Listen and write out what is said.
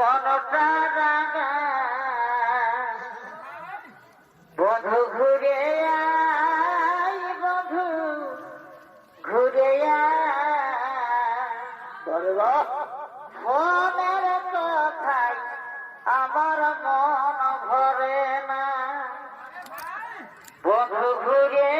পরটা রাগা বধু ঘুরে আই বধু ঘুরে মনের কথাই আমার মন ভরে না। বধু ঘুরে